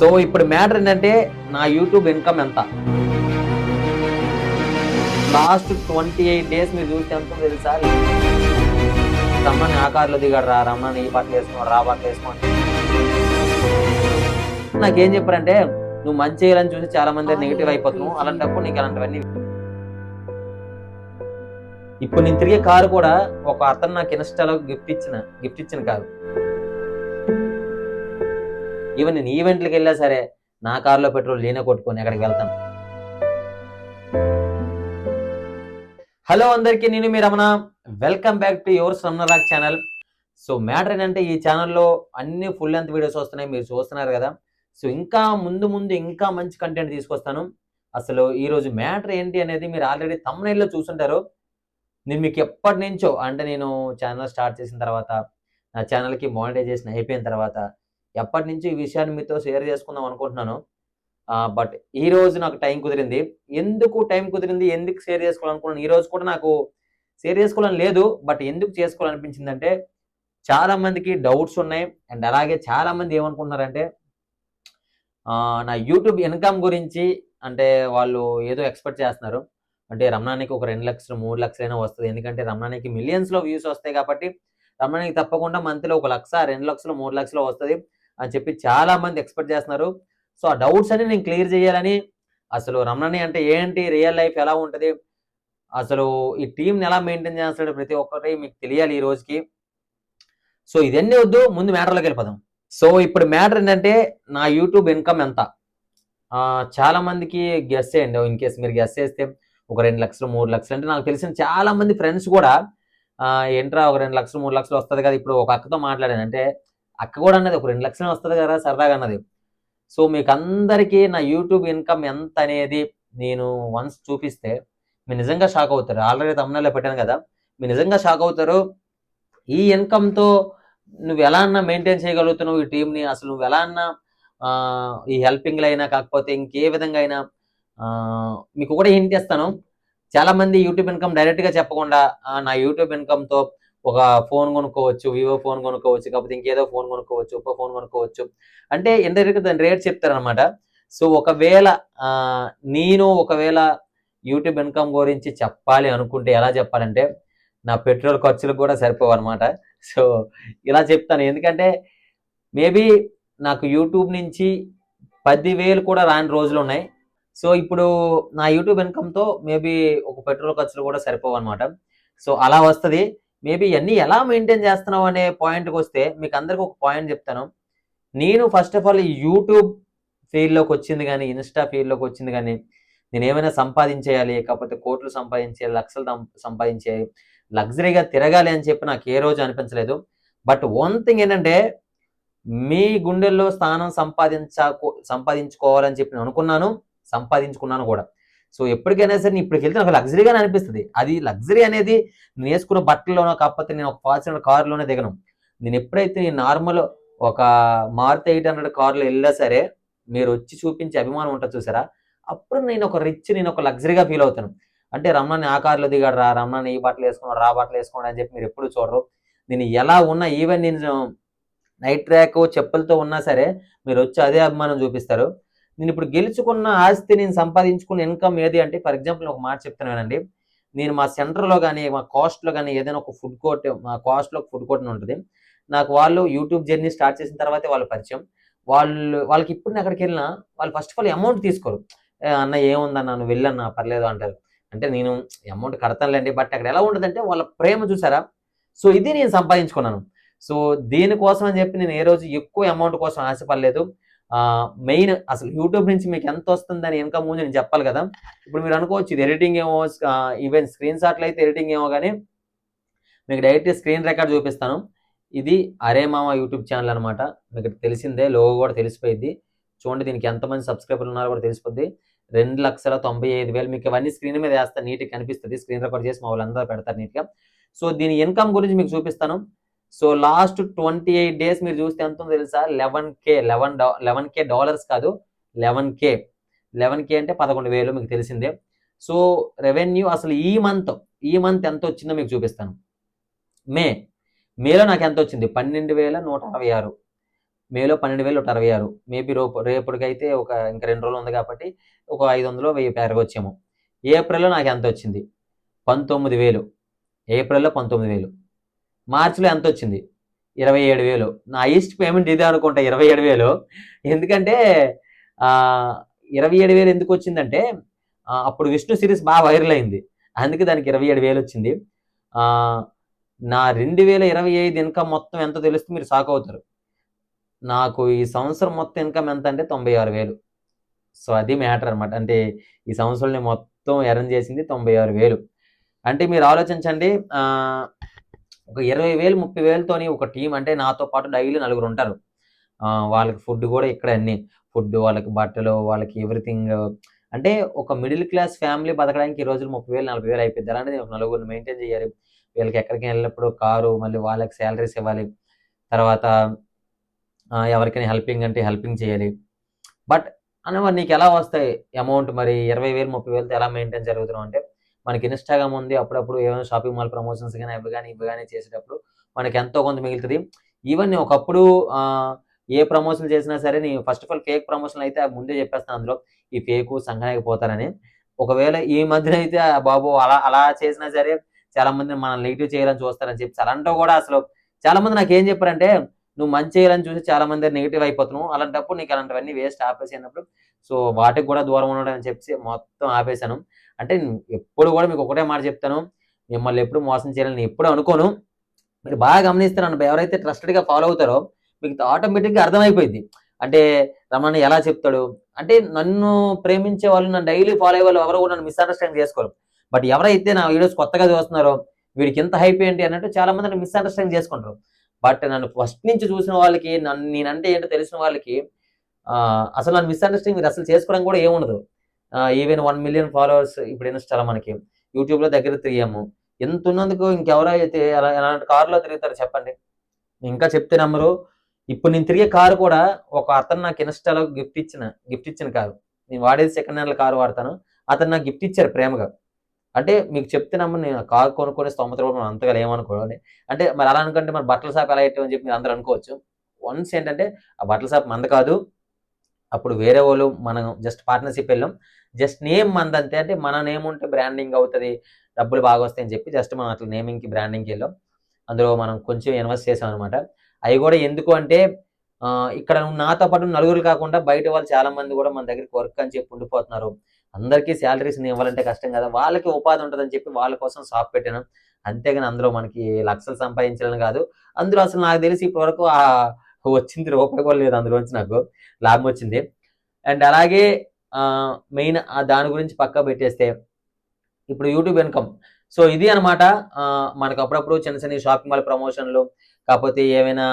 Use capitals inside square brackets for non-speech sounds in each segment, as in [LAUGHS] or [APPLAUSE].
So ఇప్పుడు matter ఏంటంటే నా యూట్యూబ్ ఇన్కమ్ ఎంత? లాస్ట్ ట్వంటీ ఎయిట్ డేస్ మీరు చూస్తే ఎంత తెలుసా? రమ్మని ఆ కార్లో దిగాడు రా రమ్మని ఈ పాటలు వేసుకోండి రా పాటలు వేసుకోండి నాకేం చెప్పారంటే నువ్వు మంచి చేయాలని చూసి చాలా మంది నెగిటివ్ అయిపోతున్నావు. అలాంటప్పుడు నీకు అలాంటివన్నీ ఇప్పుడు నేను తిరిగే కారు కూడా ఒక అతను నాకు ఇన్స్టాలో గిఫ్ట్ ఇచ్చిన గిఫ్ట్ ఇచ్చిన కారు. ఈవెన్ నేను ఈవెంట్లకు వెళ్ళా సరే నా కారులో పెట్రోల్ నేనే కొట్టుకొని ఎక్కడికి వెళ్తాను హలో అందరికీ నేను మీ Ramana. Welcome back to your Ramanarag channel so matter ఏంటంటే ఈ ఛానల్లో అన్ని ఫుల్ లెంత్ వీడియోస్ వస్తున్నాయి మీరు చూస్తున్నారు కదా. సో ఇంకా ముందు ముందు ఇంకా మంచి కంటెంట్ తీసుకొస్తాను. అసలు ఈరోజు మ్యాటర్ ఏంటి అనేది మీరు ఆల్రెడీ తమ్నైల్లో చూసుంటారు. నేను మీకు ఎప్పటి నుంచో అంటే నేను ఛానల్ స్టార్ట్ చేసిన తర్వాత నా ఛానల్కి మానిటైజేషన్ అయిపోయిన తర్వాత ఎప్పటి నుంచి ఈ విషయాన్ని మీతో షేర్ చేసుకుందాం అనుకుంటున్నాను. బట్ ఈ రోజు నాకు టైం కుదిరింది. ఎందుకు టైం కుదిరింది? ఎందుకు షేర్ చేసుకోవాలనుకున్నాను? ఈ రోజు కూడా నాకు షేర్ చేసుకోవాలని లేదు. బట్ ఎందుకు చేసుకోవాలనిపించిందంటే చాలా మందికి డౌట్స్ ఉన్నాయి. అండ్ అలాగే చాలా మంది ఏమనుకుంటున్నారంటే నా యూట్యూబ్ ఇన్కమ్ గురించి అంటే వాళ్ళు ఏదో ఎక్స్పెక్ట్ చేస్తున్నారు. అంటే రమణానికి ఒక రెండు లక్షలు మూడు లక్షలైనా వస్తుంది. ఎందుకంటే రమణానికి మిలియన్స్లో వ్యూస్ వస్తాయి కాబట్టి రమణానికి తప్పకుండా మంత్లో ఒక లక్ష రెండు లక్షలు మూడు లక్షలు వస్తుంది. అని చెప్పి చాలా మంది ఎక్స్పెక్ట్ చేస్తున్నారు. సో ఆ డౌట్స్ అన్ని నేను క్లియర్ చేయాలని అసలు రమణని అంటే ఏంటి? రియల్ లైఫ్ ఎలా ఉంటుంది? అసలు ఈ టీంని ఎలా మెయింటైన్ చేస్తాడు ప్రతి ఒక్కటి మీకు తెలియాలి ఈ రోజుకి. సో ఇదన్నీ వద్దు ముందు మ్యాటర్లోకి వెళ్ళిపోదాం. సో ఇప్పుడు మ్యాటర్ ఏంటంటే నా యూట్యూబ్ ఇన్కమ్ ఎంత? చాలా మందికి గెస్ చేయండి. ఇన్ కేస్ మీరు గెస్ చేస్తే ఒక రెండు లక్షలు మూడు లక్షలు అంటే నాకు తెలిసిన చాలా మంది ఫ్రెండ్స్ కూడా ఏంట్రా ఒక రెండు లక్షలు మూడు లక్షలు వస్తుంది కదా ఇప్పుడు ఒక అక్కతో మాట్లాడాను. అంటే అక్క కూడా అన్నది ఒక రెండు లక్షలు వస్తుంది కదా సరదాగా అన్నది. సో మీకు అందరికీ నా యూట్యూబ్ ఇన్కమ్ ఎంత అనేది నేను వన్స్ చూపిస్తే మీరు నిజంగా షాక్ అవుతారు. ఆల్రెడీ తమిళనాడులో పెట్టాను కదా. మీరు నిజంగా షాక్ అవుతారు. ఈ ఇన్కమ్తో నువ్వు ఎలా అన్నా మెయింటైన్ చేయగలుగుతున్నావు ఈ టీంని అసలు నువ్వు ఎలా అన్నా ఆ, ఈ హెల్పింగ్లు అయినా కాకపోతే ఇంకే విధంగా అయినా ఆ, మీకు కూడా హింట్ ఇస్తాను. చాలా మంది యూట్యూబ్ ఇన్కమ్ డైరెక్ట్గా చెప్పకుండా నా యూట్యూబ్ ఇన్కమ్తో ఒక ఫోన్ కొనుక్కోవచ్చు వివో ఫోన్ కొనుక్కోవచ్చు కాకపోతే ఇంకేదో ఫోన్ కొనుక్కోవచ్చు ఒప్పో ఫోన్ కొనుక్కోవచ్చు. అంటే ఇండైరెక్ట్ దాని రేట్ చెప్తారనమాట సో ఒకవేళ నేను ఒకవేళ యూట్యూబ్ ఇన్కమ్ గురించి చెప్పాలి అనుకుంటే ఎలా చెప్పాలంటే నా పెట్రోల్ ఖర్చులకు కూడా సరిపోవు అనమాట సో ఇలా చెప్తాను. ఎందుకంటే మేబీ నాకు యూట్యూబ్ నుంచి పదివేలు కూడా రాని రోజులు ఉన్నాయి. సో ఇప్పుడు నా యూట్యూబ్ ఇన్కమ్తో మేబీ ఒక పెట్రోల్ ఖర్చులు కూడా సరిపోవు అనమాట సో అలా వస్తుంది. మేబీ ఇవన్నీ ఎలా మెయింటైన్ చేస్తున్నావు అనే పాయింట్కి వస్తే మీకు అందరికి ఒక పాయింట్ చెప్తాను. నేను ఫస్ట్ ఆఫ్ ఆల్ యూట్యూబ్ ఫీల్డ్లోకి వచ్చింది కానీ ఇన్స్టా ఫీల్డ్లోకి వచ్చింది కానీ నేను ఏమైనా సంపాదించేయాలి కాకపోతే కోట్లు సంపాదించేయాలి లక్షలు సంపాదించేయాలి లగ్జరీగా తిరగాలి అని చెప్పి నాకు ఏ రోజు అనిపించలేదు. బట్ వన్ థింగ్ ఏంటంటే మీ గుండెల్లో స్థానం సంపాదించ సంపాదించుకోవాలని చెప్పి నేను అనుకున్నాను సంపాదించుకున్నాను కూడా. సో ఎప్పటికైనా సరే నేను ఇప్పటికి వెళ్తే నాకు లగ్జరీగానే అనిపిస్తుంది. అది లగ్జరీ అనేది నేను వేసుకున్న బట్టల్లోనో కాకపోతే నేను ఒక ఫార్చునర్ కారులోనే దిగను. నేను ఎప్పుడైతే నార్మల్ ఒక మారుతి ఎయిట్ హండ్రెడ్ కారులో వెళ్ళా సరే మీరు వచ్చి చూపించే అభిమానం ఉంటుంది చూసారా? అప్పుడు నేను ఒక రిచ్ నేను ఒక లగ్జరీగా ఫీల్ అవుతాను. అంటే రమణని ఆ కారులో దిగాడు రా రమణని ఈ బట్టలు వేసుకున్నాడు రా బట్టలు వేసుకున్నాడు అని చెప్పి మీరు ఎప్పుడు చూడరు. నేను ఎలా ఉన్నా ఈవెన్ నేను నైట్ ట్రాక్ చెప్పులతో ఉన్నా సరే మీరు వచ్చి అదే అభిమానం చూపిస్తారు. నేను ఇప్పుడు గెలుచుకున్న ఆస్తి నేను సంపాదించుకున్న ఇన్కమ్ ఏది అంటే ఫర్ ఎగ్జాంపుల్ ఒక మాట చెప్తున్నానండి. నేను మా సెంటర్లో కానీ మా కాస్ట్లో కానీ ఏదైనా ఒక ఫుడ్ కోర్ట్ మా కాస్ట్లో ఫుడ్ కోర్ట్ ఉంటుంది. నాకు వాళ్ళు యూట్యూబ్ జర్నీ స్టార్ట్ చేసిన తర్వాతే వాళ్ళ పరిచయం. వాళ్ళు వాళ్ళకి ఇప్పుడు నేను అక్కడికి వెళ్ళినా వాళ్ళు ఫస్ట్ ఆఫ్ ఆల్ అమౌంట్ తీసుకోరు. అన్న ఏముందన్న నువ్వు వెళ్ళన్నా పర్లేదు అంటారు. అంటే నేను అమౌంట్ కడతానులేండి బట్ అక్కడ ఎలా ఉంటుందంటే వాళ్ళ ప్రేమ చూసారా? సో ఇది నేను సంపాదించుకున్నాను. సో దీనికోసం అని చెప్పి నేను ఏ రోజు ఎక్కువ అమౌంట్ కోసం ఆశపడలేదు. మెయిన్ అసలు యూట్యూబ్ నుంచి మీకు ఎంత వస్తుందని ఇన్కమ్ ముందు నేను చెప్పాలి కదా. ఇప్పుడు మీరు అనుకోవచ్చు ఇది ఎడిటింగ్ ఏమో ఈవెన్ స్క్రీన్ షాట్లు అయితే ఎడిటింగ్ ఏమో కానీ మీకు డైరెక్ట్ స్క్రీన్ రికార్డ్ చూపిస్తాను. ఇది అరే మామ యూట్యూబ్ ఛానల్ అనమాట మీకు తెలిసిందే లోగో కూడా తెలిసిపోయింది చూడండి దీనికి ఎంతమంది సబ్స్క్రైబర్లు ఉన్నారో కూడా తెలిసిపోద్ది. రెండు లక్షల తొంభై ఐదు వేలు మీకు ఇవన్నీ స్క్రీన్ మీద వేస్తే నీట్గా కనిపిస్తుంది. స్క్రీన్ రికార్డ్ చేసి మా వాళ్ళందరూ పెడతారు నీట్గా సో దీని ఇన్కమ్ గురించి మీకు చూపిస్తాను. So last twenty eight days మీరు చూస్తే ఎంత ఉందో తెలుసా? Eleven K eleven eleven K dollars కాదు లెవెన్ కే. లెవెన్ కే అంటే పదకొండు వేలు మీకు తెలిసిందే. సో రెవెన్యూ అసలు ఈ మంత్ ఈ మంత్ ఎంత వచ్చిందో మీకు చూపిస్తాను. మే మేలో నాకు ఎంత వచ్చింది? పన్నెండు వేల నూట అరవై ఆరు. మేలో పన్నెండు వేల నూట అరవై ఆరు. మేబీ రేపు రేపటికైతే ఒక ఇంకా రెండు రోజులు ఉంది కాబట్టి ఒక ఐదు వందలు వెయ్యి పెరగొచ్చేమో ఏప్రిల్లో నాకు ఎంత వచ్చింది? పంతొమ్మిది వేలు. ఏప్రిల్లో పంతొమ్మిది వేలు. మార్చిలో ఎంత వచ్చింది ఇరవై ఏడు వేలు. నా హైయెస్ట్ పేమెంట్ ఇదే అనుకుంటా ఇరవై ఏడు వేలు. ఎందుకంటే ఇరవై ఏడు వేలు ఎందుకు వచ్చిందంటే అప్పుడు విష్ణు సిరీస్ బాగా వైరల్ అయింది. అందుకే దానికి ఇరవై ఏడు వేలు వచ్చింది. నా రెండు వేల ఇరవై ఐదు ఇన్కమ్ మొత్తం ఎంత తెలిస్తే మీరు షాక్ అవుతారు. నాకు ఈ సంవత్సరం మొత్తం ఇన్కమ్ ఎంత అంటే తొంభై ఆరు వేలు. సో అది మ్యాటర్ అనమాట అంటే ఈ సంవత్సరం మొత్తం ఎర్న్ చేసింది తొంభై ఆరు వేలు. అంటే మీరు ఆలోచించండి ఒక ఇరవై వేలు ముప్పై వేలతోని ఒక టీం అంటే నాతో పాటు డైలీ నలుగురు ఉంటారు. వాళ్ళకి ఫుడ్ కూడా ఇక్కడ అన్ని. ఫుడ్ వాళ్ళకి బట్టలు వాళ్ళకి ఎవ్రీథింగ్. అంటే ఒక మిడిల్ క్లాస్ ఫ్యామిలీ బతకడానికి ఈ రోజులు ముప్పై వేలు నలభై వేలు అయిపోద్ది అలాంటిది ఒక నలుగురిని మెయింటైన్ చేయాలి. వీళ్ళకి ఎక్కడికి వెళ్ళినప్పుడు కారు మళ్ళీ వాళ్ళకి శాలరీస్ ఇవ్వాలి. తర్వాత ఎవరికైనా హెల్పింగ్ అంటే హెల్పింగ్ చేయాలి. బట్ అని మరి నీకు ఎలా వస్తాయి అమౌంట్ మరి? ఇరవై వేలు ముప్పై వేలతో ఎలా మెయింటైన్ జరుగుతున్నాం అంటే మనకి ఇన్స్టాగ్రామ్ ఉంది అప్పుడప్పుడు ఏమైనా షాపింగ్ మాల్ ప్రమోషన్స్ కానీ అవి కానీ ఇవి కానీ చేసేటప్పుడు మనకి ఎంతో కొంత మిగులుతుంది. ఈవెన్ ఒకప్పుడు ఆ, ఏ ప్రమోషన్ చేసినా సరే నేను first of all fake promotion అయితే ముందే చెప్పేస్తాను అందులో. ఈ ఫేక్ సంఘానికి పోతారని ఒకవేళ ఈ మధ్యన అయితే బాబు అలా అలా చేసినా సరే చాలా మంది మనం నెగిటివ్ చేయాలని చూస్తారని చెప్పి అలాంటివి కూడా అసలు చాలా మంది నాకు ఏం చెప్పారంటే నువ్వు మంచి చేయాలని చూసి చాలా మంది నెగిటివ్ అయిపోతున్నావు. అలాంటప్పుడు నీకు అలాంటివన్నీ వేస్ట్ ఆపేసి అన్నప్పుడు సో వాటికి కూడా దూరం ఉండడం అని చెప్పి మొత్తం ఆపేశాను. అంటే ఎప్పుడు కూడా మీకు ఒకటే మాట చెప్తాను మిమ్మల్ని ఎప్పుడు మోసం చేయాలని నేను ఎప్పుడు అనుకోను. మీరు బాగా గమనిస్తాను ఎవరైతే ట్రస్టెడ్గా ఫాలో అవుతారో మీకు ఆటోమేటిక్గా అర్థమైపోయింది అంటే రమణ ఎలా చెప్తాడు? అంటే నన్ను ప్రేమించే వాళ్ళు నన్ను డైలీ ఫాలో అయ్యే వాళ్ళు ఎవరు కూడా నన్ను మిస్అండర్స్టాండ్ చేసుకోరు. బట్ ఎవరైతే నా వీడియోస్ కొత్తగా చూస్తున్నారో వీడికి ఎంత హైప్ ఏంటి అన్నట్టు చాలా మంది నన్ను మిస్అండర్స్టాండ్ చేసుకుంటారు. బట్ నన్ను ఫస్ట్ నుంచి చూసిన వాళ్ళకి నన్ను నేనంటే ఏంటో తెలిసిన వాళ్ళకి అసలు నన్ను మిస్అండర్స్టాండ్ మీరు అసలు చేసుకోవడం కూడా ఏముండదు. ఈవెన్ వన్ మిలియన్ ఫాలోవర్స్ ఇప్పుడు ఇన్స్టాలో మనకి. యూట్యూబ్లో దగ్గర తిరిగాము. ఎంత ఉన్నందుకు ఇంకెవరైతే అలా ఎలాంటి కారులో తిరుగుతారు చెప్పండి. ఇంకా చెప్తే నమ్మరు. ఇప్పుడు నేను తిరిగే కారు కూడా ఒక అతను నాకు ఇన్స్టాలో గిఫ్ట్ ఇచ్చిన గిఫ్ట్ ఇచ్చిన కారు. నేను వాడేది సెకండ్ హ్యాండ్ కారు వాడతాను. అతను నాకు గిఫ్ట్ ఇచ్చారు ప్రేమగా. అంటే మీకు చెప్తే నమ్మరు నేను కారు కొనుక్కునే స్తోమత కూడా మనం అంతగా లేమనుకోవాలి అంటే మరి అలా అనుకుంటే మన బట్టల షాప్ ఎలా పెట్టామని చెప్పి మీరు అందరూ అనుకోవచ్చు. వన్స్ ఏంటంటే ఆ బట్టల షాప్ మంద కాదు. అప్పుడు వేరే వాళ్ళు మనం జస్ట్ పార్ట్నర్షిప్ వెళ్ళాం. జస్ట్ నేమ్ మంది అంతే అంటే మన నేమ్ ఉంటే బ్రాండింగ్ అవుతుంది డబ్బులు బాగా వస్తాయని చెప్పి జస్ట్ మనం అట్లా నేమింగ్కి బ్రాండింగ్కి వెళ్ళాం. అందులో మనం కొంచెం ఇన్వెస్ట్ చేసాం అనమాట అవి కూడా ఎందుకు అంటే ఇక్కడ నాతో పాటు నలుగురు కాకుండా బయట వాళ్ళు చాలా మంది కూడా మన దగ్గరికి వర్క్ అని చెప్పి ఉండిపోతున్నారు. అందరికీ శాలరీస్ ఇవ్వాలంటే కష్టం కదా వాళ్ళకి ఉపాధి ఉంటుందని చెప్పి వాళ్ళ కోసం షాప్ పెట్టాను. అంతేగాని అందులో మనకి లక్షలు సంపాదించాలని కాదు. అందులో అసలు నాకు తెలిసి ఇప్పటివరకు ఆ వచ్చింది రూపాయి కూడా లేదు అందులోంచి నాకు. లాభం వచ్చింది. అండ్ అలాగే మెయిన్ దాని గురించి పక్కా పెట్టేస్తే ఇప్పుడు యూట్యూబ్ ఇన్కమ్. సో ఇది అనమాట మనకు అప్పుడప్పుడు చిన్న చిన్న షాపింగ్ మాల్ ప్రమోషన్లు కాకపోతే ఏమైనా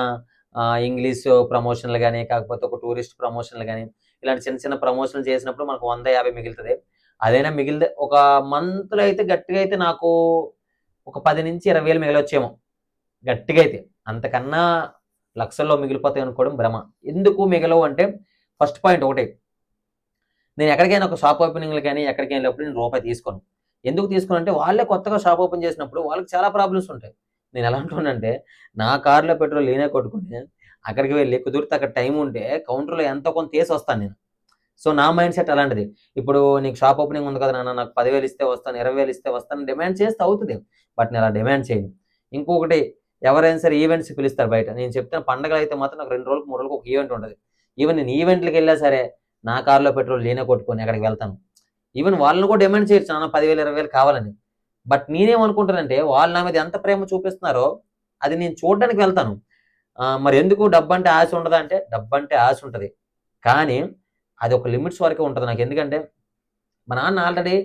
ఇంగ్లీష్ ప్రమోషన్లు కానీ కాకపోతే ఒక టూరిస్ట్ ప్రమోషన్లు కానీ ఇలాంటి చిన్న చిన్న ప్రమోషన్లు చేసినప్పుడు మనకు వంద యాభై మిగులుతుంది. అదైనా మిగిలితే ఒక మంత్లో అయితే గట్టిగా అయితే నాకు ఒక పది నుంచి ఇరవై వేలు మిగిలొచ్చేమో. గట్టిగా అయితే. అంతకన్నా లక్షల్లో మిగిలిపోతాయి అనుకోవడం భ్రమ. ఎందుకు మిగలవు అంటే ఫస్ట్ పాయింట్ ఒకటే. నేను ఎక్కడికైనా ఒక షాప్ ఓపెనింగ్లు కానీ ఎక్కడికి వెళ్ళినప్పుడు నేను రూపాయి తీసుకోను. ఎందుకు తీసుకోను అంటే వాళ్ళే కొత్తగా షాప్ ఓపెన్ చేసినప్పుడు వాళ్ళకి చాలా ప్రాబ్లమ్స్ ఉంటాయి. నేను ఎలా అంటున్నానంటే నా కార్లో పెట్రోల్ నేనే కొట్టుకుని అక్కడికి వెళ్ళి కుదిరితే అక్కడ టైం ఉంటే కౌంటర్లో ఎంతో కొంత తీసి వస్తాను నేను. సో నా మైండ్ సెట్ అలాంటిది. ఇప్పుడు నీకు షాప్ ఓపెనింగ్ ఉంది కదా నాన్న నాకు పదివేలు ఇస్తే వస్తాను ఇరవై వేలు ఇస్తే వస్తాను డిమాండ్ చేస్తే అవుతుంది. బట్ నేను అలా డిమాండ్ చేయను. ఇంకొకటి ఎవరైనా సరే ఈవెంట్స్ పిలుస్తారు బయట. నేను చెప్తున్న పండగలు అయితే మాత్రం నాకు రెండు రోజులకు మూడు రోజులకు ఒక ఈవెంట్ ఉంటుంది. ఈవెన్ నేను ఈవెంట్లకు వెళ్ళా సరే నా కార్లో పెట్రోల్ నేనే కొట్టుకొని అక్కడికి వెళ్తాను. ఈవెన్ వాళ్ళని కూడా డిమాండ్ చేయొచ్చు. నాన్న పదివేలు ఇరవై వేలు కావాలని. బట్ నేనేమనుకుంటానంటే వాళ్ళు నా మీద ఎంత ప్రేమ చూపిస్తున్నారో అది నేను చూడడానికి వెళ్తాను. మరి ఎందుకు డబ్బు అంటే ఆశ ఉండదా అంటే డబ్బు అంటే ఆశ ఉంటుంది. కానీ అది ఒక లిమిట్స్ వరకే ఉంటుంది నాకు. ఎందుకంటే మా నాన్న ఆల్రెడీ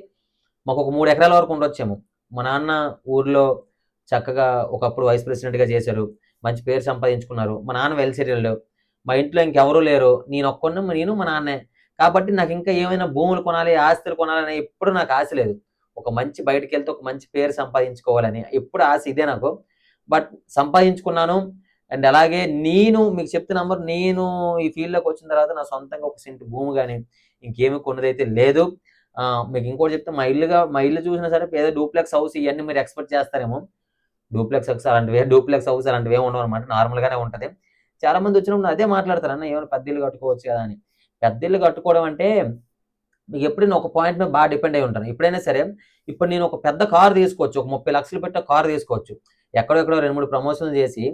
మాకు ఒక మూడు ఎకరాల వరకు ఉండొచ్చేమో. మా నాన్న ఊర్లో చక్కగా ఒకప్పుడు వైస్ ప్రెసిడెంట్గా చేశారు. మంచి పేరు సంపాదించుకున్నారు. మా నాన్న వెల్ సెటిల్డ్ మా ఇంట్లో ఇంకెవరూ లేరు. నేను ఒక్కడిని నేను మా నాన్నే. కాబట్టి నాకు ఇంకా ఏమైనా భూములు కొనాలి ఆస్తులు కొనాలని ఎప్పుడు నాకు ఆశ లేదు. ఒక మంచి బయటికి వెళ్తే ఒక మంచి పేరు సంపాదించుకోవాలని ఎప్పుడు ఆశ ఇదే నాకు. బట్ సంపాదించుకున్నాను. అండ్ అలాగే నేను మీకు చెప్తున్న నంబర్ నేను ఈ ఫీల్డ్లోకి వచ్చిన తర్వాత నా సొంతంగా ఒక సెంటు భూమి కానీ ఇంకేమి కొన్నదైతే లేదు. మీకు ఇంకోటి చెప్తే మా ఇల్లుగా మా ఇల్లు చూసినా సరే ఏదో డూప్లెక్స్ హౌస్ ఇవన్నీ మీరు ఎక్స్పెక్ట్ చేస్తారేమో. డూప్లెక్స్ హౌస్ అలాంటివి డూప్లెక్స్ హౌస్ అలాంటివి ఏమి ఉండవు అనమాట నార్మల్గానే ఉంటుంది. చాలా మంది వచ్చినప్పుడు అదే మాట్లాడతారు అన్న ఏమైనా పెద్ద ఇల్లు కట్టుకోవచ్చు కదా అని. పెద్ద ఇల్లు కట్టుకోవడం అంటే మీకు ఎప్పుడైనా ఒక పాయింట్ మీద బాగా డిపెండ్ అయి ఉంటాను ఎప్పుడైనా సరే ఇప్పుడు నేను ఒక పెద్ద కార్ తీసుకోవచ్చు ఒక ముప్పై లక్షలు పెట్టే కార్ తీసుకోవచ్చు. ఎక్కడెక్కడో రెండు మూడు ప్రమోషన్లు చేసి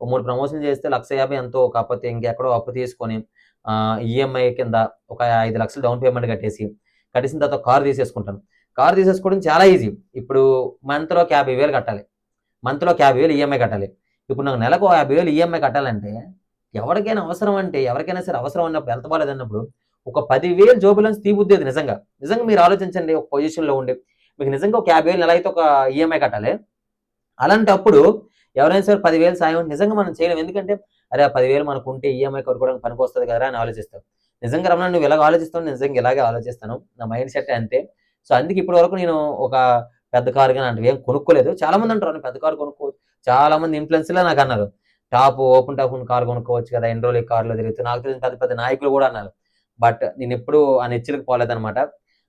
ఒక మూడు ప్రమోషన్లు చేస్తే లక్ష యాభై ఎంతో కాకపోతే ఇంకెక్కడో అప్పు తీసుకొని ఈఎంఐ కింద ఒక ఐదు లక్షలు డౌన్ పేమెంట్ కట్టేసి కట్టేసిన తర్వాత కార్ తీసేసుకుంటాను. కార్ తీసేసుకోవడం చాలా ఈజీ ఇప్పుడు మంత్లో ఒక యాభై వేలు కట్టాలి. మంత్లో యాభై వేలు ఈఎంఐ కట్టాలి. ఇప్పుడు నాకు నెలకు యాభై వేలు ఈఎంఐ కట్టాలంటే ఎవరికైనా అవసరం అంటే ఎవరికైనా సరే అవసరం అన్నప్పుడు ఎంత బాగాలేదన్నప్పుడు ఒక పదివేలు జోబులోంచి తీబుద్దేది నిజంగా. నిజంగా మీరు ఆలోచించండి ఒక పొజిషన్లో ఉండి. మీకు నిజంగా ఒక యాభై వేలు నెల అయితే ఒక ఈఎంఐ కట్టాలి. అలాంటప్పుడు ఎవరైనా సరే పదివేలు సాయం నిజంగా మనం చేయలేం. ఎందుకంటే అరే ఆ పదివేలు మనకు ఉంటే ఈఎంఐ కట్టుకోవడానికి పనికి వస్తుంది కదా అని ఆలోచిస్తాం నిజంగా రమణ నువ్వు ఇలాగ ఆలోచిస్తావు నిజంగా ఇలాగే ఆలోచిస్తాను. నా మైండ్ సెట్ అంతే. సో అందుకే ఇప్పటి వరకు నేను ఒక పెద్ద కారు కానీ అంటే ఏం కొనుక్కోలేదు. చాలా మంది అంటారు పెద్ద కారు కొనుక్కోవచ్చు చాలా మంది ఇన్ఫ్లుయెన్స్లే నాకు అన్నారు. టాప్ ఓపెన్ టాప్ ఉన్న కారు కొనుక్కోవచ్చు కదా ఎన్ని రోజులు ఈ కార్లో తిరుగుతూ? నాకు తెలిసిన పెద్ద పెద్ద నాయకులు కూడా అన్నారు. బట్ నేను ఎప్పుడు ఆ నెచ్చులకు పోలేదనమాట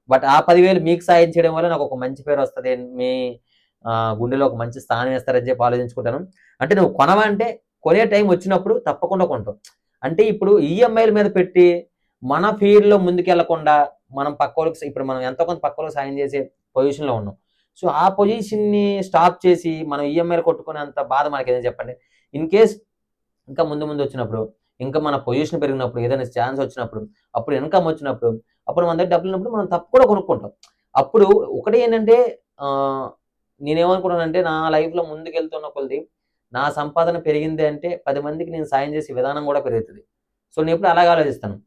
బట్ ఆ పదివేలు మీకు సాయం చేయడం వల్ల నాకు ఒక మంచి పేరు వస్తుంది. మీ గుండెలో ఒక మంచి స్థానం వేస్తారని చెప్పి ఆలోచించుకుంటాను. అంటే నువ్వు కొనవంటే కొనే టైం వచ్చినప్పుడు తప్పకుండా కొంటావు. అంటే ఇప్పుడు ఈఎంఐల మీద పెట్టి మన ఫీల్డ్లో ముందుకెళ్ళకుండా మనం పక్క వాళ్ళకి ఇప్పుడు మనం ఎంతో కొంత పక్క వాళ్ళకి సాయం చేసే పొజిషన్లో ఉన్నాం. సో ఆ పొజిషన్ని స్టాప్ చేసి మనం ఈఎంఐలు కొట్టుకునేంత బాధ మనకి ఏదైనా చెప్పండి. ఇన్ కేస్ ఇంకా ముందు ముందు వచ్చినప్పుడు ఇంకా మన పొజిషన్ పెరిగినప్పుడు ఏదైనా ఛాన్స్ వచ్చినప్పుడు అప్పుడు ఇన్కమ్ వచ్చినప్పుడు అప్పుడు మన దగ్గర డబ్బులు ఉన్నప్పుడు మనం తప్పు కూడా కొనుక్కుంటాం. అప్పుడు ఒకటి ఏంటంటే ఆ, నేనేమనుకున్నానంటే నా లైఫ్లో ముందుకెళ్తున్న కొద్ది నా సంపాదన పెరిగింది అంటే పది మందికి నేను సాయం చేసే విధానం కూడా పెరుగుతుంది. సో నేను ఎప్పుడు అలాగే ఆలోచిస్తాను.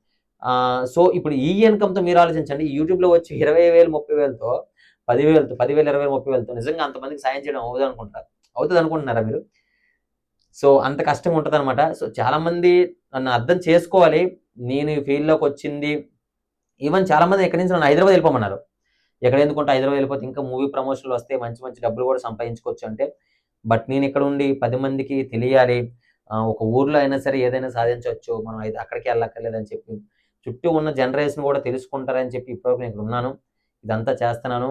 సో ఇప్పుడు ఈ ఇన్కమ్తో మీరు ఆలోచించండి. యూట్యూబ్లో వచ్చి ఇరవై వేలు ముప్పై వేలతో పదివేలతో పదివేలు ఇరవై ముప్పై వేలతో నిజంగా అంతమందికి సాయం చేయడం అవుతుంది అనుకుంటారు అవుతుంది అనుకుంటున్నారా మీరు? సో అంత కష్టం ఉంటుంది అనమాట సో చాలామంది నన్ను అర్థం చేసుకోవాలి. నేను ఈ ఫీల్డ్లోకి వచ్చింది. ఈవెన్ చాలామంది ఎక్కడి నుంచి నన్ను హైదరాబాద్ వెళ్ళిపోమన్నారు. ఎక్కడ ఎందుకుంటే హైదరాబాద్ వెళ్ళిపోతే ఇంకా మూవీ ప్రమోషన్లు వస్తే మంచి మంచి డబ్బులు కూడా సంపాదించుకోవచ్చు అంటే బట్ నేను ఇక్కడ ఉండి పది మందికి తెలియాలి. ఒక ఊర్లో అయినా సరే ఏదైనా సాధించవచ్చు. మనం అక్కడికి వెళ్ళక్కర్లేదని చెప్పి. చుట్టూ ఉన్న జనరేషన్ కూడా తెలుసుకుంటారని చెప్పి ఇప్పటివరకు నేను ఇక్కడ ఉన్నాను. ఇదంతా చేస్తున్నాను.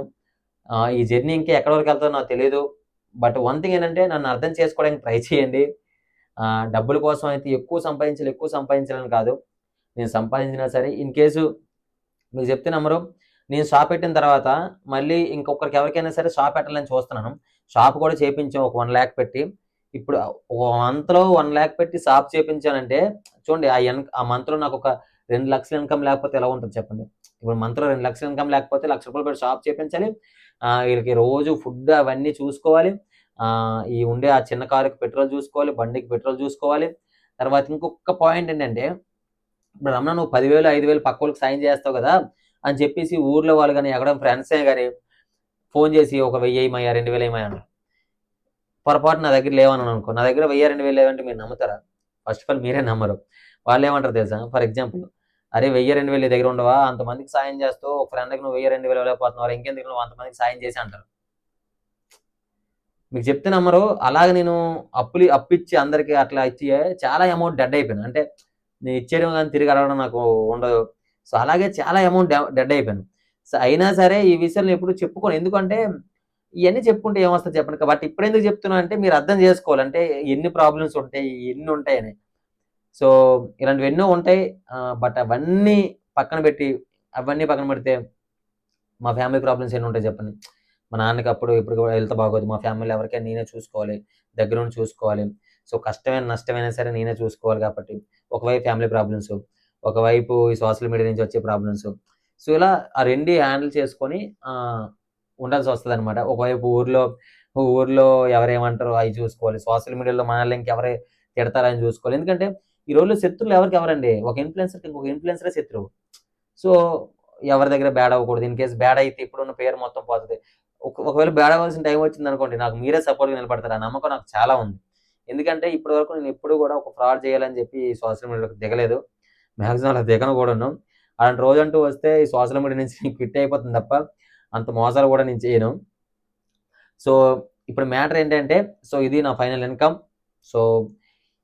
ఈ జర్నీ ఇంకా ఎక్కడి వరకు వెళ్తుందో నాకు తెలియదు బట్ వన్ థింగ్ ఏంటంటే నన్ను అర్థం చేసుకోవడానికి ట్రై చేయండి. డబ్బుల కోసం అయితే ఎక్కువ సంపాదించాలి ఎక్కువ సంపాదించాలని కాదు. నేను సంపాదించినా సరే ఇన్ కేసు మీకు చెప్తే నమ్మరు నేను షాప్ పెట్టిన తర్వాత మళ్ళీ ఇంకొకరికి ఎవరికైనా సరే షాప్ పెట్టాలని చూస్తున్నాను. షాప్ కూడా చేపించాం ఒక వన్ ల్యాక్ పెట్టి. ఇప్పుడు ఒక మంత్లో వన్ ల్యాక్ పెట్టి షాప్ చేపించానంటే చూడండి ఆ ఎన్ ఆ మంత్లో నాకు ఒక రెండు లక్షల ఇన్కమ్ లేకపోతే ఎలా ఉంటుంది చెప్పండి? ఇప్పుడు మంత్లో రెండు లక్షల ఇన్కమ్ లేకపోతే లక్ష రూపాయలు పెట్టి షాప్ చేపించాలి. వీళ్ళకి రోజు ఫుడ్ అవన్నీ చూసుకోవాలి. ఈ ఉండే ఆ చిన్న కారుకి పెట్రోల్ చూసుకోవాలి బండికి పెట్రోల్ చూసుకోవాలి. తర్వాత ఇంకొక పాయింట్ ఏంటంటే ఇప్పుడు రమణ నువ్వు పదివేలు ఐదు వేలు పక్క వాళ్ళకి సాయం చేస్తావు కదా అని చెప్పేసి ఊర్లో వాళ్ళు కానీ ఎక్కడ ఫ్రెండ్సే కానీ ఫోన్ చేసి ఒక వెయ్యి ఏమయ్యా రెండు వేలు ఏమయ్యా అన్నారు. పొరపాటు నా దగ్గర లేవని అనుకో నా దగ్గర వెయ్యి రెండు వేలు లేవంటే మీరు నమ్ముతారా? ఫస్ట్ ఆఫ్ ఆల్ మీరే నమ్మరు. వాళ్ళు ఏమంటారు తెలుసా? ఫర్ ఎగ్జాంపుల్ అరే వెయ్యి రెండు వేలు దగ్గర ఉండవా? అంతమందికి సాయం చేస్తూ ఒక ఫ్రెండ్కి నువ్వు వెయ్యి రెండు వేలు వెళ్ళిపోతున్నావు ఇంకెందుకు నువ్వు అంతమందికి సాయం చేసి అంటారు. మీకు చెప్తే నమ్మరు. అలాగే నేను అప్పులు అప్పిచ్చి అందరికి అట్లా ఇచ్చి చాలా అమౌంట్ డెడ్ అయిపోయాను. అంటే నేను ఇచ్చేయడం కానీ తిరిగి అడగడం నాకు ఉండదు. సో అలాగే చాలా అమౌంట్ డెడ్ అయిపోయాను. సో అయినా సరే ఈ విషయాలు ఎప్పుడు చెప్పుకోను. ఎందుకంటే ఇవన్నీ చెప్పుకుంటే ఏమొస్తుంది చెప్పండి? కాబట్టి ఇప్పుడు ఎందుకు చెప్తున్నా అంటే మీరు అర్థం చేసుకోవాలంటే ఎన్ని ప్రాబ్లమ్స్ ఉంటాయి ఎన్ని ఉంటాయని. సో ఇలాంటివి ఎన్నో ఉంటాయి బట్ అవన్నీ పక్కన పెట్టి అవన్నీ పక్కన పెడితే మా ఫ్యామిలీ ప్రాబ్లమ్స్ ఎన్ని ఉంటాయి చెప్పండి. మా నాన్నకి అప్పుడు ఇప్పుడు కూడా హెల్త్ బాగోదు. మా ఫ్యామిలీ ఎవరికైనా నేనే చూసుకోవాలి. దగ్గర ఉండి చూసుకోవాలి. సో కష్టమైన నష్టమైనా సరే నేనే చూసుకోవాలి కాబట్టి ఒకవైపు ఫ్యామిలీ ప్రాబ్లమ్స్ ఒకవైపు ఈ సోషల్ మీడియా నుంచి వచ్చే ప్రాబ్లమ్స్. సో ఇలా ఆ రెండు హ్యాండిల్ చేసుకొని ఉండాల్సి వస్తుంది అనమాట ఒకవైపు ఊర్లో ఊర్లో ఎవరేమంటారో అవి చూసుకోవాలి. సోషల్ మీడియాలో మనల్ని ఇంకెవరే తిడతారని చూసుకోవాలి. ఎందుకంటే ఈ రోజుల్లో శత్రులు ఎవరికి ఎవరండి? ఒక ఇన్ఫ్లుయెన్సర్కి ఇంకొక ఇన్ఫ్లుయెన్సరే శత్రువు. సో ఎవరి దగ్గర బ్యాడ్ అవ్వకూడదు. ఇన్ కేసు బ్యాడ్ అయితే ఇప్పుడున్న పేరు మొత్తం పోతుంది. ఒక- ఒకవేళ బ్యాడ్ అవ్వాల్సిన టైం వచ్చింది అనుకోండి నాకు మీరే సపోర్ట్గా నిలబడతారు. ఆ నమ్మకం నాకు చాలా ఉంది. ఎందుకంటే ఇప్పటి వరకు నేను ఎప్పుడు కూడా ఒక ఫ్రాడ్ చేయాలని చెప్పి సోషల్ మీడియాలోకి దిగలేదు. మ్యాక్సిమం అలా దిగను కూడా ఉన్నాం. అలాంటి రోజు అంటూ వస్తే ఈ సోషల్ మీడియా నుంచి నేను క్విట్ అయిపోతుంది తప్ప అంత మోసాలు కూడా నేను చేయను. సో ఇప్పుడు మ్యాటర్ ఏంటంటే సో ఇది నా ఫైనల్ ఇన్కమ్ సో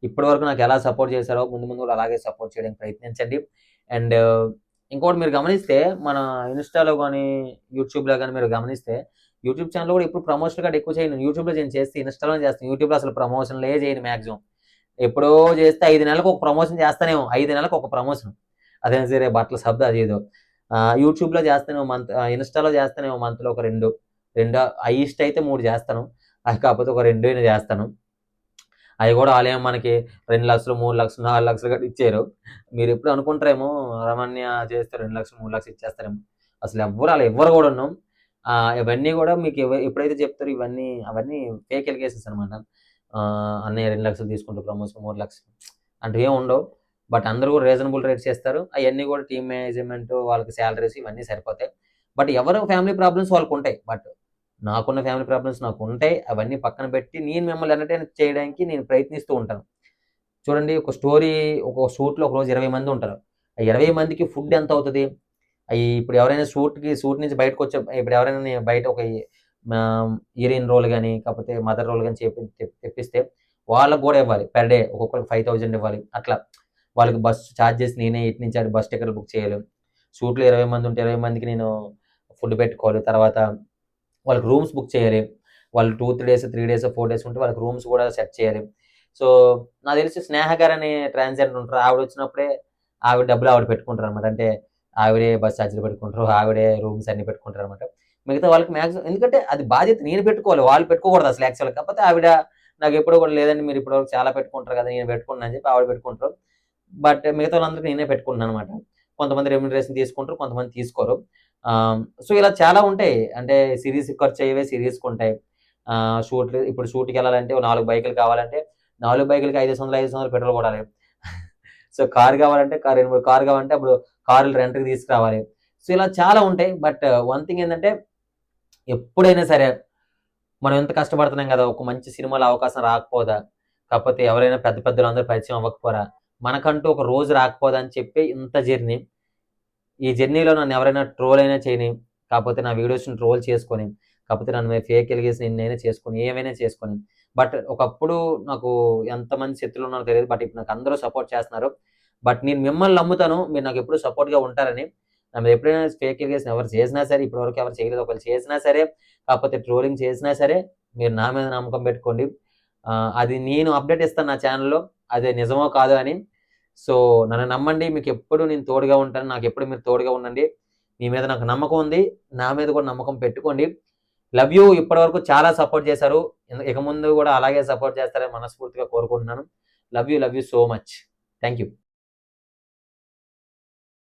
ఇప్పటి వరకు నాకు ఎలా సపోర్ట్ చేశారో ముందు ముందు కూడా అలాగే సపోర్ట్ చేయడానికి ప్రయత్నించండి. అండ్ ఇంకోటి మీరు గమనిస్తే మన ఇన్స్టాలో కానీ యూట్యూబ్లో కానీ మీరు గమనిస్తే యూట్యూబ్ ఛానల్ కూడా ఇప్పుడు ప్రమోషన్ కార్డ్ ఎక్కువ చేయను యూట్యూబ్లో నేను చేస్తే ఇన్స్టాలో చేస్తాను. యూట్యూబ్లో అసలు ప్రమోషన్లే చేయను మ్యాక్సిమం ఎప్పుడో చేస్తే ఐదు నెలలకు ఒక ప్రమోషన్ చేస్తానేమో. ఐదు నెలలకు ఒక ప్రమోషన్. అదే సరే బట్టల శబ్ద అది ఏదో. యూట్యూబ్లో చేస్తానేమో మంత్ ఇన్స్టాలో చేస్తానేమో మంత్లో ఒక రెండు రెండు హైయెస్ట్ అయితే మూడు చేస్తాను. కాకపోతే ఒక రెండు అయినా చేస్తాను. అవి కూడా వాళ్ళేమో మనకి రెండు లక్షలు మూడు లక్షలు నాలుగు లక్షలు కట్టి ఇచ్చారు మీరు ఎప్పుడు అనుకుంటారేమో రమణ్య చేస్తే రెండు లక్షలు మూడు లక్షలు ఇచ్చేస్తారేమో. అసలు ఎవ్వరు అలా ఎవ్వరు కూడా ఉన్నాం ఇవన్నీ కూడా మీకు ఎప్పుడైతే చెప్తారో ఇవన్నీ అవన్నీ ఫేక్ ఎలిగేషన్స్ అనమాట అన్నయ్య రెండు లక్షలు తీసుకుంటారు ప్రమోషన్ మూడు లక్షలు. అంటే ఏం ఉండవు. బట్ అందరూ కూడా రీజనబుల్ రేట్స్ చేస్తారు. అవన్నీ కూడా టీమ్ మేనేజ్మెంట్ వాళ్ళకి శాలరీస్ ఇవన్నీ సరిపోతాయి. బట్ ఎవరు ఫ్యామిలీ ప్రాబ్లమ్స్ వాళ్ళకు ఉంటాయి. బట్ నాకున్న ఫ్యామిలీ ప్రాబ్లమ్స్ నాకు ఉంటాయి అవన్నీ పక్కన పెట్టి నేను మిమ్మల్ని ఎంటర్టైన్ చేయడానికి నేను ప్రయత్నిస్తూ ఉంటాను. చూడండి ఒక స్టోరీ ఒక షూట్లో ఒక రోజు ఇరవై మంది ఉంటారు. ఆ ఇరవై మందికి ఫుడ్ ఎంత అవుతుంది? అవి ఇప్పుడు ఎవరైనా షూట్కి షూట్ నుంచి బయటకు వచ్చే ఇప్పుడు ఎవరైనా బయట ఒక హీరోయిన్ రోల్ కానీ కాకపోతే మదర్ రోల్ కానీ చెప్పి తెప్పిస్తే వాళ్ళకు కూడా ఇవ్వాలి. పర్ డే ఒక్కొక్కరికి ఫైవ్ థౌజండ్ ఇవ్వాలి. అట్లా వాళ్ళకి బస్ ఛార్జెస్ నేనే ఇటు నుంచి అటు బస్ టికెట్ బుక్ చేయాలి. షూట్లో ఇరవై మంది ఉంటే ఇరవై మందికి నేను ఫుడ్ పెట్టుకోవాలి. తర్వాత వాళ్ళకి రూమ్స్ బుక్ చేయాలి. వాళ్ళు two three days three days four days ఉంటే వాళ్ళకి రూమ్స్ కూడా సెట్ చేయాలి. సో నాకు తెలిసి స్నేహ అనే ట్రాన్స్జెండర్ ఉంటారు. ఆవిడ వచ్చినప్పుడే ఆవిడ డబ్బులు ఆవిడ పెట్టుకుంటారు అనమాట అంటే ఆవిడే బస్ ఛార్జీలు పెట్టుకుంటారు ఆవిడే రూమ్స్ అన్ని పెట్టుకుంటారు అనమాట మిగతా వాళ్ళకి మ్యాక్సిమం ఎందుకంటే అది బాధ్యత నేను పెట్టుకోవాలి. వాళ్ళు పెట్టుకోకూడదు అసలు యాక్చువల్ కాకపోతే ఆవిడ నాకు ఎప్పుడు కూడా లేదండి. మీరు ఇప్పటివరకు చాలా పెట్టుకుంటారు కదా నేను పెట్టుకున్నాను అని చెప్పి ఆవిడ పెట్టుకుంటారు. బట్ మిగతా వాళ్ళందరికీ నేనే పెట్టుకున్నాను అనమాట కొంతమంది రెమ్యూనరేషన్ తీసుకుంటారు కొంతమంది తీసుకోరు. సో ఇలా చాలా ఉంటాయి. అంటే సిరీస్ ఖర్చు అయ్యేవే సిరీస్కి ఉంటాయి. షూట్ ఇప్పుడు షూట్కి వెళ్ళాలంటే నాలుగు బైకులు కావాలంటే నాలుగు బైకులకి ఐదు వందలు ఐదు వందలు పెట్రోల్ కొడాలి [LAUGHS] సో కార్ కావాలంటే కార్ రెండు మూడు కార్ కావాలంటే అప్పుడు కార్లు రెంట్కి తీసుకురావాలి. సో ఇలా చాలా ఉంటాయి. బట్ వన్ థింగ్ ఏంటంటే ఎప్పుడైనా సరే మనం ఎంత కష్టపడుతున్నాం కదా ఒక మంచి సినిమాలో అవకాశం రాకపోదా? కాకపోతే ఎవరైనా పెద్ద పెద్దలు అందరూ పరిచయం అవ్వకపోరా? మనకంటూ ఒక రోజు రాకపోదా అని చెప్పి ఇంత జర్నీ ఈ జర్నీలో నన్ను ఎవరైనా ట్రోల్ అయినా చేయని కాకపోతే నా వీడియోస్ని ట్రోల్ చేసుకొని కాకపోతే నన్ను ఫేక్ ఎలిగేసి నేనైనా చేసుకొని ఏమైనా చేసుకొని. బట్ ఒకప్పుడు నాకు ఎంతమంది శత్రులు ఉన్నారో తెలియదు. బట్ ఇప్పుడు నాకు అందరూ సపోర్ట్ చేస్తున్నారు. బట్ నేను మిమ్మల్ని నమ్ముతాను. మీరు నాకు ఎప్పుడు సపోర్ట్గా ఉంటారని. నన్ను ఎప్పుడైనా ఫేక్ ఎలిగేషన్ ఎవరు చేసినా సరే ఇప్పటివరకు ఎవరు చేయలేదు. ఒకరు చేసినా సరే కాకపోతే ట్రోలింగ్ చేసినా సరే మీరు నా మీద నమ్మకం పెట్టుకోండి. అది నేను అప్డేట్ ఇస్తాను నా ఛానల్లో అది నిజమో కాదో అని. సో నన్ను నమ్మండి మీకు ఎప్పుడు నేను తోడుగా ఉంటాను నాకు ఎప్పుడు మీరు తోడుగా ఉండండి. మీ మీద నాకు నమ్మకం ఉంది నా మీద కూడా నమ్మకం పెట్టుకోండి. లవ్ యూ ఇప్పటివరకు చాలా సపోర్ట్ చేశారు. ఇక- ఇక ముందు కూడా అలాగే సపోర్ట్ చేస్తారని మనస్ఫూర్తిగా కోరుకుంటున్నాను. Love you love you so much. Thank you.